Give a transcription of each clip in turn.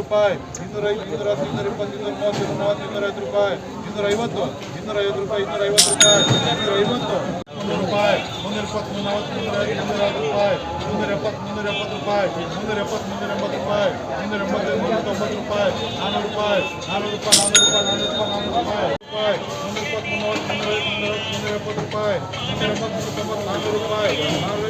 ರೂಪಾಯಿ. ಇನ್ನೂರ ಐದು ಇನ್ನೂರ ಹತ್ತು ಇನ್ನೂರ ಇಪ್ಪತ್ತು ಇನ್ನೂರ ಮೂವತ್ತು ಇನ್ನೂರ ನಲವತ್ತು ಇನ್ನೂರ ಐವತ್ತು ರೂಪಾಯಿ ಇನ್ನೂರ ಐವತ್ತು ಇನ್ನೂರ ಐವತ್ತು ರೂಪಾಯಿ. ಇನ್ನೂರ ಐವತ್ತು ರೂಪಾಯಿ ಇನ್ನೂರ ಐವತ್ತು ರೂಪಾಯಿ. ಮುನ್ನೂರ ಇಪ್ಪತ್ತು ಮುನ್ನೂರ ನಲವತ್ತು ಮುನ್ನೂರ ಐದು ಐವತ್ತು ರೂಪಾಯಿ. ಮುನ್ನೂರ ಎಪ್ಪತ್ತು ಮುನ್ನೂರ ಎಪ್ಪತ್ತು ರೂಪಾಯಿ. ಮುನ್ನೂರ ಎಪ್ಪತ್ತು ಮುನ್ನೂರ ಎಂಬತ್ತು ರೂಪಾಯಿ. ಮುನ್ನೂರ ಎಂಬತ್ತು ಮುನ್ನೂರ ತೊಂಬತ್ತು ರೂಪಾಯಿ. ನಾನ್ನೂರು ರೂಪಾಯಿ. ನಾನ್ನೂರು ರೂಪಾಯಿ ನಾನ್ನೂರು ರೂಪಾಯಿ ನಾನ್ನೂರು ರೂಪಾಯಿ ನಾನ್ನೂರು ರೂಪಾಯಿ. ಮುನ್ನೂರ ಇಪ್ಪತ್ತು ಮುನ್ನೂರ ಮುನ್ನೂರ ಐವತ್ತು ಮುನ್ನೂರ ಎಪ್ಪತ್ತು ರೂಪಾಯಿ. ಮುನ್ನೂರ ಎಂಬತ್ತು ಮುನ್ನೂರ ತೊಂಬತ್ತು ನಾನ್ನೂರು ರೂಪಾಯಿ. ನಾನ್ನೂರ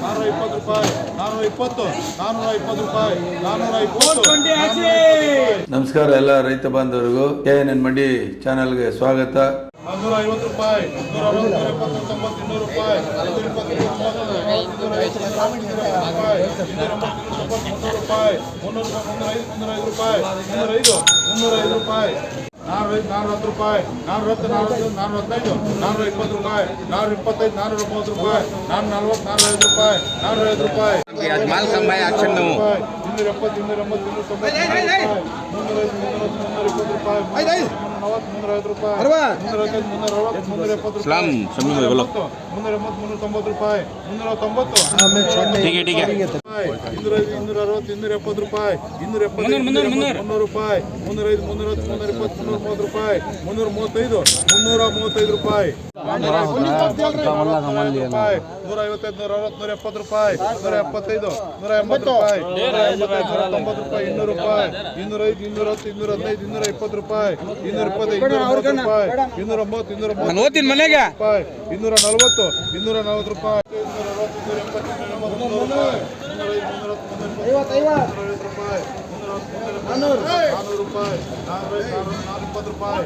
ನಾನ್ನೂರ ಇಪ್ಪತ್ತು ರೂಪಾಯಿ ನಾನ್ನೂರ ಇಪ್ಪತ್ತು ನಾನ್ನೂರ ಇಪ್ಪತ್ತು ರೂಪಾಯಿ ನಾನ್ನೂರ ಇಪ್ಪತ್ತು ನಮಸ್ಕಾರ ಎಲ್ಲ ರೈತ ಬಾಂಧವರಿಗೂ ಕೆ ಎನ್ ಎನ್ ಮಂಡಿ ಚಾನೆಲ್ಗೆ ಸ್ವಾಗತ ನೂರ ಐವತ್ತು ರೂಪಾಯಿ ನೂರ ಅರವತ್ತು ನೂರ ತೊಂಬತ್ತು ಇನ್ನೂರು ರೂಪಾಯಿ ಇನ್ನೂರ ಇಪ್ಪತ್ತು ರೂಪಾಯಿ ಮುನ್ನೂರು ರೂಪಾಯಿ ಮುನ್ನೂರು ರೂಪಾಯಿ ಮುನ್ನೂರ ಐದು ಮುನ್ನೂರ ಐದು ಮುನ್ನೂರ ಐದು ರೂಪಾಯಿ ನಾನೂರೈದು ನಾನ್ನೂತ್ತು ರೂಪಾಯಿ ನಾನ್ನೂರತ್ತು ನಾಲ್ವತ್ತು ನಾನ್ನೂರತ್ತೈದು ನಾನ್ನೂರ ಇಪ್ಪತ್ತು ರೂಪಾಯಿ ನಾನ್ನೂರ ಇಪ್ಪತ್ತೈದು ನಾನ್ನೂರ ಮೂವತ್ತು ರೂಪಾಯಿ ನಾನು ನಲ್ವತ್ತು ನಾನ್ನೂರೈದು ರೂಪಾಯಿ ನಾನ್ನೂರೈದು ರೂಪಾಯಿ ಇನ್ನೂರ ಎಪ್ಪತ್ತು ಇನ್ನೂರ ಎಂಬತ್ತು ಇನ್ನೂರ ತೊಂಬತ್ತು ಮುನ್ನೂರೈದು ಮುನ್ನೂರತ್ತು ಮುನ್ನೂರ ಇಪ್ಪತ್ತು ರೂಪಾಯಿ ಮುನ್ನೂರ ನಲವತ್ತು ರೂಪಾಯಿ ಮುನ್ನೂರ ಐದು ಮುನ್ನೂರ ಅರವತ್ತು ಮುನ್ನೂರ ಮುನ್ನೂರ ಎಂಬತ್ತು ಮುನ್ನೂರ ತೊಂಬತ್ತು ರೂಪಾಯಿ ಮುನ್ನೂರ ತೊಂಬತ್ತು. ಇನ್ನೂರ ಐದು ಇನ್ನೂರ ಅರವತ್ತು ಇನ್ನೂರ ಎಪ್ಪತ್ತು ರೂಪಾಯಿ ಇನ್ನೂರ ಎಪ್ಪತ್ತು ಮುನ್ನೂರು ರೂಪಾಯಿ ಮುನ್ನೂರ ಐದು ಮುನ್ನೂರ ಮುನ್ನೂರ ಇಪ್ಪತ್ತು ಮುನ್ನೂರ ಮೂವತ್ತು ರೂಪಾಯಿ ಮುನ್ನೂರ ಮೂವತ್ತೈದು ಮುನ್ನೂರ ಮೂವತ್ತೈದು ರೂಪಾಯಿ. ನೂರ ಐವತ್ತೈದು ನೂರ ಅರವತ್ತು ನೂರ ಎಪ್ಪತ್ತು ರೂಪಾಯಿ ನೂರ ಎಪ್ಪತ್ತೈದು ನೂರ ಎಂಬತ್ತು ರೂಪಾಯಿ ನೂರ ಎಂಬತ್ತೈದು ನೂರ ತೊಂಬತ್ತು ರೂಪಾಯಿ ಇನ್ನೂರು ರೂಪಾಯಿ ಇನ್ನೂರ ಐದು ಇನ್ನೂರ ಹತ್ತು ಇನ್ನೂರ ಹದಿನೈದು ಇನ್ನೂರ ಇಪ್ಪತ್ತು ರೂಪಾಯಿ ಇನ್ನೂರ ಇಪ್ಪತ್ತೈದು ಇನ್ನೂರ ರೂಪಾಯಿ ಇನ್ನೂರ ಮೂವತ್ತು ಇನ್ನೂರ ಮೂವತ್ತು ಇನ್ನೂರ ನಲವತ್ತು ಇನ್ನೂರ ನಲವತ್ತು ರೂಪಾಯಿ ರೂಪಾಯಿ ಇಪ್ಪತ್ತು ರೂಪಾಯಿ ನಾನ್ನೂರು ರೂಪಾಯಿ ಇಪ್ಪತ್ತು ರೂಪಾಯಿ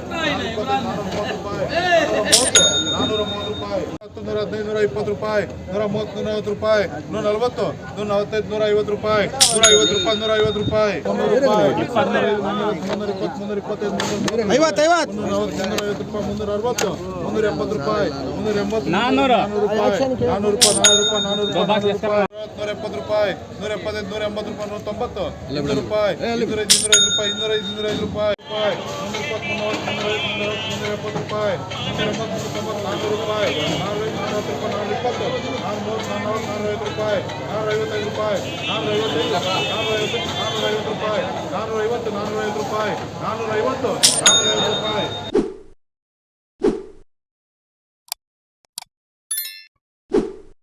ಮೂವತ್ತು ರೂಪಾಯಿ ನೂರ ಹದಿನೈದು ನೂರ ಇಪ್ಪತ್ತು ರೂಪಾಯಿ ನೂರ ಮೂವತ್ತು ನೂರ ಐವತ್ತು ರೂಪಾಯಿ ನೂರ ನಲವತ್ತು ನೂರ ನಲವತ್ತೈದು ನೂರ ಐವತ್ತು ರೂಪಾಯಿ ನೂರ ಐವತ್ತು ರೂಪಾಯಿ ನೂರ ಐವತ್ತು ರೂಪಾಯಿ ಮುನ್ನೂರು ರೂಪಾಯಿ ಮುನ್ನೂರ ಇಪ್ಪತ್ತು ಮುನ್ನೂರ ಇಪ್ಪತ್ತೈದು ಮುನ್ನೂರ ನಲವತ್ತು ಮುನ್ನೂರ ಐವತ್ತು ರೂಪಾಯಿ ಮುನ್ನೂರ ಅರವತ್ತು ಮುನ್ನೂರ ಎಂಬತ್ತು ರೂಪಾಯಿ ಮುನ್ನೂರ ಎಂಬತ್ತು ನಾನ್ನೂರು ರೂಪಾಯಿ ನಾನ್ನೂರು ರೂಪಾಯಿ ನಾನ್ನೂರು ರೂಪಾಯಿ ನಾನ್ನೂರು ರೂಪಾಯಿ ನೂರ ಎಪ್ಪತ್ತು ರೂಪಾಯಿ ನೂರ ಎಪ್ಪತ್ತೈದು ನೂರ ಎಂಬತ್ತು ರೂಪಾಯಿ ನೂರ ತೊಂಬತ್ತು ಇನ್ನೂರು ರೂಪಾಯಿ ಇನ್ನೂರ ಐದು ಇನ್ನೂರ ಐದು ರೂಪಾಯಿ ಇನ್ನೂರ ಐದು ಇನ್ನೂರ ಐದು ರೂಪಾಯಿ ರೂಪಾಯಿ ಮುನ್ನೂರ ಇಪ್ಪತ್ತು ಮುನ್ನೂರ ಮುನ್ನೂರ ಮುನ್ನೂರ ಎಪ್ಪತ್ತು ರೂಪಾಯಿ ಮುನ್ನೂರ ಎಂಬತ್ತು ಮುನ್ನೂರ ತೊಂಬತ್ತು ನಾನ್ನೂರು ರೂಪಾಯಿ ನಾನ್ನೂರ ಐದು ರೂಪಾಯಿ ನಾನ್ನೂರ ಇಪ್ಪತ್ತು ನಾನ್ನೂರ ನಾನ್ನೂರ ನಾನ್ನೂರ ಐವತ್ತು ರೂಪಾಯಿ ನಾನ್ನೂರ ಐವತ್ತೈದು ರೂಪಾಯಿ ನಾನ್ನೂರ ಐವತ್ತೈದು ನಾನ್ನೂರ ಐವತ್ತು ನಾನ್ನೂರ ಐವತ್ತು ರೂಪಾಯಿ ನಾನ್ನೂರ ಐವತ್ತು ನಾನ್ನೂರ ಐವತ್ತು ರೂಪಾಯಿ ನಾನ್ನೂರ ಐವತ್ತು ನಾನ್ನೂರ ಐವತ್ತು ರೂಪಾಯಿ.